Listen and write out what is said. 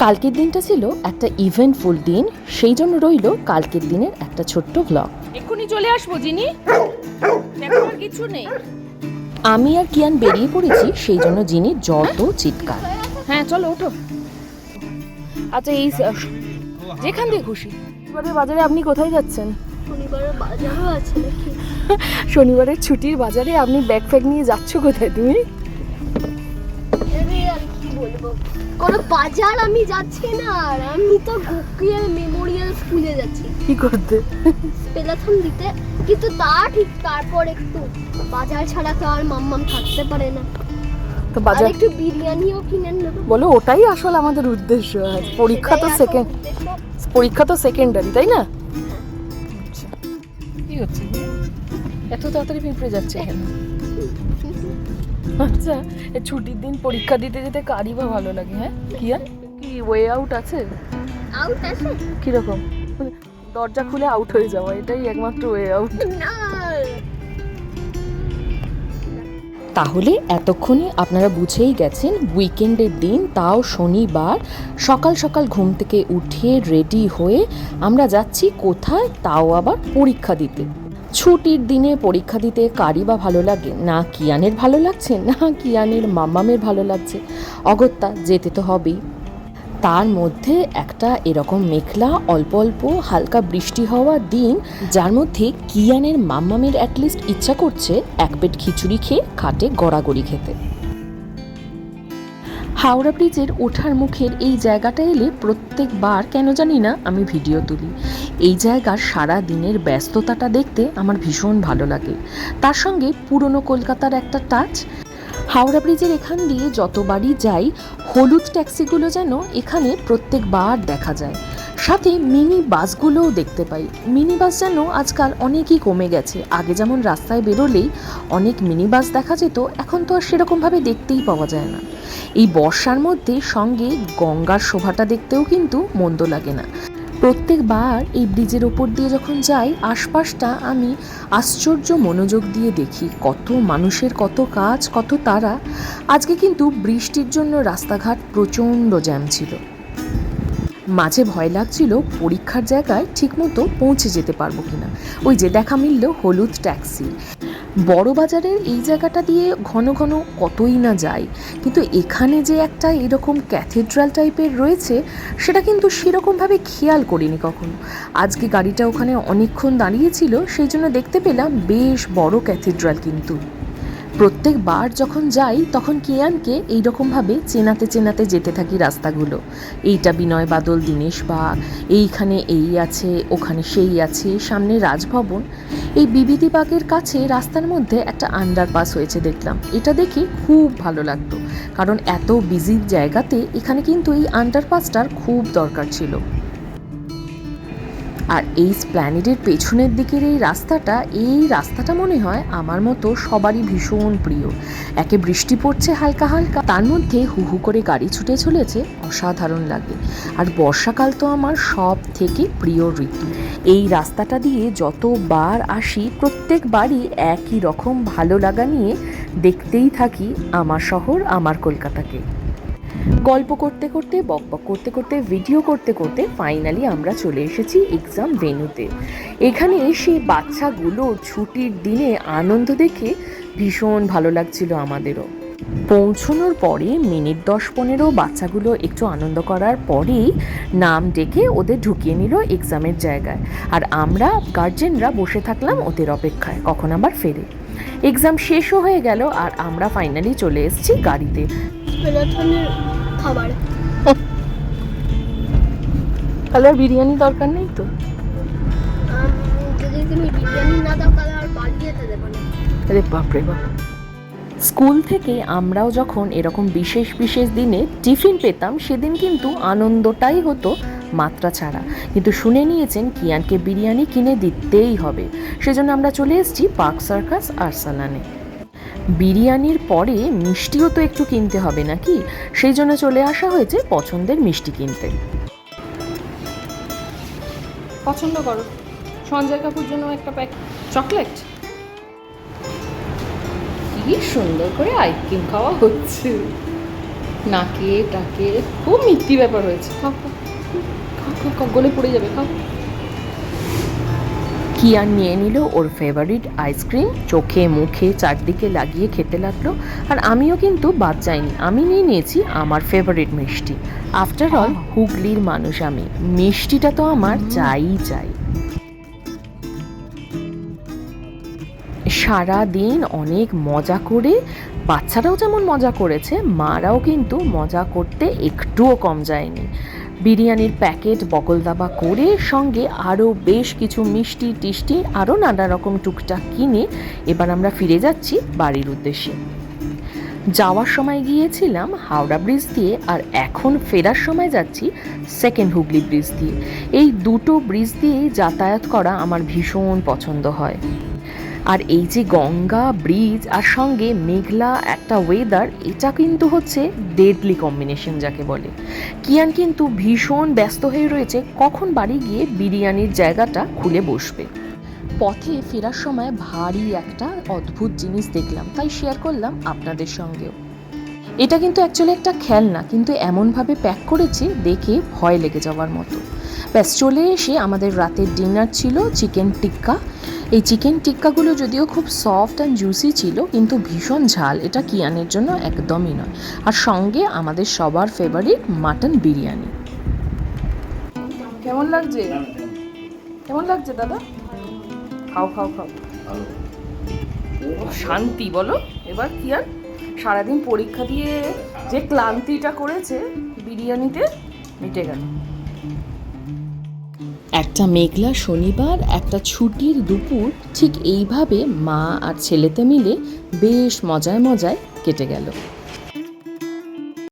কালকের দিনটা ছিল একটা ইভেন্টফুল দিন সেই জন্য রইল কালকের দিনের একটা ছোট্ট ব্লগ এক্ষুনি চলে আসব জিনি। কিছু নেই। আমি আর কিয়ান বেরিয়ে পড়েছি সেই জন্য যিনি যত চিৎকার। হ্যাঁ চলো ওঠো। আচ্ছা এই যেখান দিয়ে খুশি। এবারে বাজারে আপনি কোথায় যাচ্ছেন? শনিবারের বাজারও আছে নাকি? শনিবারের ছুটির বাজারে আপনি ব্যাগ ফ্যাগ নিয়ে যাচ্ছ কোথায় তুমি? কোনো বাজার আমি যাচ্ছি না আর আমি তো গোকিয়ার মেমোরিয়াল স্কুলে যাচ্ছি। কি করতে? পেলাথন দিতে কিন্তু তা ঠিক তারপর একটু। বাজার ছাড়া তো আর মাম্মাম থাকতে পারে না। তো বাজার একটু বিরিয়ানিও কিনে নেব। বলো ওটাই আসল আমাদের উদ্দেশ্য। আজ পরীক্ষা তো সেকেন্ড পরীক্ষা তো সেকেন্ডারি তাই না? কি হচ্ছে? এত তাড়াতাড়ি পিঁপড়ে যাচ্ছে এখানে আচ্ছা এই ছুটির দিন পরীক্ষা দিতে যেতে কারই বা ভালো লাগে হ্যাঁ? কি আর? কি ওয়ে আউট আছে? আউট আছে? কীরকম? দরজা খুলে আউট হয়ে যাওয়া এটাই একমাত্র ওয়ে আউট না। তাহলে এতক্ষণে আপনারা বুঝেই গেছেন উইকেন্ডের দিন তাও শনিবার সকাল সকাল ঘুম থেকে উঠে রেডি হয়ে আমরা যাচ্ছি কোথায় তাও আবার পরীক্ষা দিতে। ছুটির দিনে পরীক্ষা দিতে কারি বা ভালো লাগে? না কিয়ানের ভালো লাগছে? না কিয়ানের মাম্মামের ভালো লাগছে? অগত্যা যেতে তো হবেই। তার মধ্যে একটা এরকম মেখলা অল্প অল্প, হালকা বৃষ্টি হওয়া দিন, যার মধ্যে কিয়ানের মাম্মামের অ্যাটলিস্ট ইচ্ছা করছে এক পেট খিচুড়ি খেয়ে খাটে গড়াগড়ি খেতে। হাওড়া ব্রিজের ওঠার মুখের এই জায়গাটা এলে প্রত্যেকবার কেন জানি না আমি ভিডিও তুলি। এই জায়গার সারা দিনের ব্যস্ততাটা দেখতে আমার ভীষণ ভালো লাগে। তার সঙ্গে পুরনো কলকাতার একটা টাচ হাওড়া ব্রিজের এখান দিয়ে যতবারই যাই, হলুদ ট্যাক্সিগুলো যেন এখানে প্রত্যেকবার দেখা যায়। সাথে মিনি বাসগুলোও দেখতে পাই। মিনি বাস যেন আজকাল অনেকই কমে গেছে। আগে যেমন রাস্তায় বেরোলেই অনেক মিনি বাস দেখা যেত, এখন তো আর সেরকমভাবে দেখতেই পাওয়া যায় না। এই বর্ষার মধ্যে সঙ্গে গঙ্গার শোভাটা দেখতেও কিন্তু মন্দ লাগে না। প্রত্যেকবার এই ব্রিজের ওপর দিয়ে যখন যাই, আশপাশটা আমি আশ্চর্য মনোযোগ দিয়ে দেখি। কত মানুষের কত কাজ, কত তারা। আজকে কিন্তু বৃষ্টির জন্য রাস্তাঘাট প্রচণ্ড জ্যাম ছিল। মাঝে ভয় লাগছিল পরীক্ষার জায়গায় ঠিকমতো পৌঁছে যেতে পারব কিনা। ওই যে দেখা মিলল হলুদ ট্যাক্সি। বড় বাজারের এই জায়গাটা দিয়ে ঘন ঘন কতই না যায়। কিন্তু এখানে যে একটা এরকম ক্যাথেড্রাল টাইপের রয়েছে, সেটা কিন্তু সেরকমভাবে খেয়াল করিনি কখনো। আজকে গাড়িটা ওখানে অনেকক্ষণ দাঁড়িয়েছিল, সেই জন্য দেখতে পেলাম বেশ বড় ক্যাথেড্রাল কিন্তু। প্রত্যেকবার যখন যাই, তখন কিয়ানকে এইরকমভাবে চেনাতে চেনাতে যেতে থাকি রাস্তাগুলো। এইটা বিনয় বাদল, দীনেশ বাগ এইখানে এই আছে, ওখানে সেই আছে, সামনে রাজভবন। এই বিবিধি বাগের কাছে রাস্তার মধ্যে একটা আন্ডারপাস হয়েছে দেখলাম। এটা দেখে খুব ভালো লাগতো। কারণ এত বিজি জায়গাতে এখানে কিন্তু এই আন্ডারপাসটার খুব দরকার ছিল। আর এই স্প্ল্যানেডের পেছনের দিকের এই রাস্তাটা এই রাস্তাটা মনে হয় আমার মতো সবারই ভীষণ প্রিয়। একে বৃষ্টি পড়ছে হালকা হালকা, তার মধ্যে হু হু করে গাড়ি ছুটে চলেছে, অসাধারণ লাগে। আর বর্ষাকাল তো আমার সব থেকে প্রিয় ঋতু। এই রাস্তাটা দিয়ে যতবার আসি, প্রত্যেকবারই একই রকম ভালো লাগা নিয়ে দেখতেই থাকি আমার শহর, আমার কলকাতাকে। গল্প করতে করতে, বক বক করতে করতে ভিডিও করতে করতে ফাইনালি আমরা চলে এসেছি এক্সাম ভেন্যুতে এখানে এসে বাচ্চাগুলোর ছুটির দিনে আনন্দ দেখে ভীষণ ভালো লাগছিল আমাদেরও। পৌঁছানোর পরে মিনিট দশ পনেরো বাচ্চাগুলো একটু আনন্দ করার পরেই নাম ডেকে ওদের ঢুকিয়ে নিল এক্সামের জায়গায়। আর আমরা গার্জেনরা বসে থাকলাম ওদের অপেক্ষায়, কখন আবার ফেরে। এক্সাম শেষও হয়ে গেল আর আমরা ফাইনালি চলে এসেছি গাড়িতে। খাবার। তাহলে আর বিরিয়ানি দরকার নেই তো? আম, যদি তুমি বিরিয়ানি না দাও তাহলে আর বাড়ি যেতে দেবো না। আরে বাপরে বাপ। স্কুল থেকে আমরাও যখন এরকম বিশেষ বিশেষ দিনে টিফিন পেতাম সেদিন কিন্তু আনন্দটাই হতো মাত্রা ছাড়া। কিন্তু শুনে নিয়েছেন কিয়ানকে বিরিয়ানি কিনে দিতেই হবে। সেজন্য আমরা চলে এসেছি পার্ক সার্কাস আরসালানে। বিরিয়ানির পরে মিষ্টিও তো একটু কিনতে হবে নাকি? সেই জন্য চলে আসা হয়েছে পছন্দের মিষ্টি কিনতে। পছন্দ করো। সঞ্জয় কাপুর জন্য একটা প্যাক চকলেট কি সুন্দর করে আইসক্রিম খাওয়া হচ্ছে। নাকে, টাকে, খুব মিথ্যি ব্যাপার হয়েছে। খাও খাও খাও খাও, গলে পড়ে যাবে, খাও। কিয়ান নিয়ে নিল ওর ফেভারিট আইসক্রিম চোখে মুখে চারদিকে লাগিয়ে খেতে লাগল। আর আমিও কিন্তু বাদ যাইনি। আমি নিয়ে নিয়েছি আমার ফেভারিট মিষ্টি। আফটার অল হুগলির মানুষ আমি। মিষ্টিটা তো আমার চাই চাই সারা দিন অনেক মজা করে, বাচ্চারাও যেমন মজা করেছে, মারাও কিন্তু মজা করতে একটুও কম যায়নি। বিরিয়ানির প্যাকেট বকল দাবা করে সঙ্গে আরও বেশ কিছু মিষ্টি টিষ্টি আরও নানা রকম টুকটাক কিনে এবার আমরা ফিরে যাচ্ছি বাড়ির উদ্দেশ্যে। যাওয়ার সময় গিয়েছিলাম হাওড়া ব্রিজ দিয়ে আর এখন ফেরার সময় যাচ্ছি সেকেন্ড হুগলি ব্রিজ দিয়ে। এই দুটো ব্রিজ দিয়েই যাতায়াত করা আমার ভীষণ পছন্দ হয়। আর এই যে গঙ্গা, ব্রিজ আর সঙ্গে মেঘলা একটা ওয়েদার এটা কিন্তু হচ্ছে ডেডলি কম্বিনেশন যাকে বলে। কিয়ান কিন্তু ভীষণ ব্যস্ত হয়ে রয়েছে, কখন বাড়ি গিয়ে বিরিয়ানির জায়গাটা খুলে বসবে। পথে ফেরার সময় ভারী একটা অদ্ভুত জিনিস দেখলাম, তাই শেয়ার করলাম আপনাদের সঙ্গেও। এটা কিন্তু অ্যাকচুয়ালি একটা খেলনা কিন্তু এমনভাবে প্যাক করেছে দেখে ভয় লেগে যাওয়ার মতো। ব্যাস চলে এসে আমাদের রাতের ডিনার ছিল চিকেন টিক্কা এই চিকেন টিক্কাগুলো যদিও খুব সফট অ্যান্ড জুসি ছিল কিন্তু ভীষণ ঝাল। এটা কিয়ানের জন্য একদমই নয়। আর সঙ্গে আমাদের সবার ফেভারিট মাটন বিরিয়ানি। কেমন লাগছে? কেমন লাগছে দাদা? খাও খাও খাও। শান্তি বলো। এবার কি আর সারাদিন পরীক্ষা দিয়ে যে ক্লান্তিটা করেছে, বিরিয়ানিতে মিটে গেল। একটা মেঘলা শনিবার, একটা ছুটির দুপুর, ঠিক এইভাবে মা আর ছেলেতে মিলে বেশ মজায় মজায় কেটে গেল।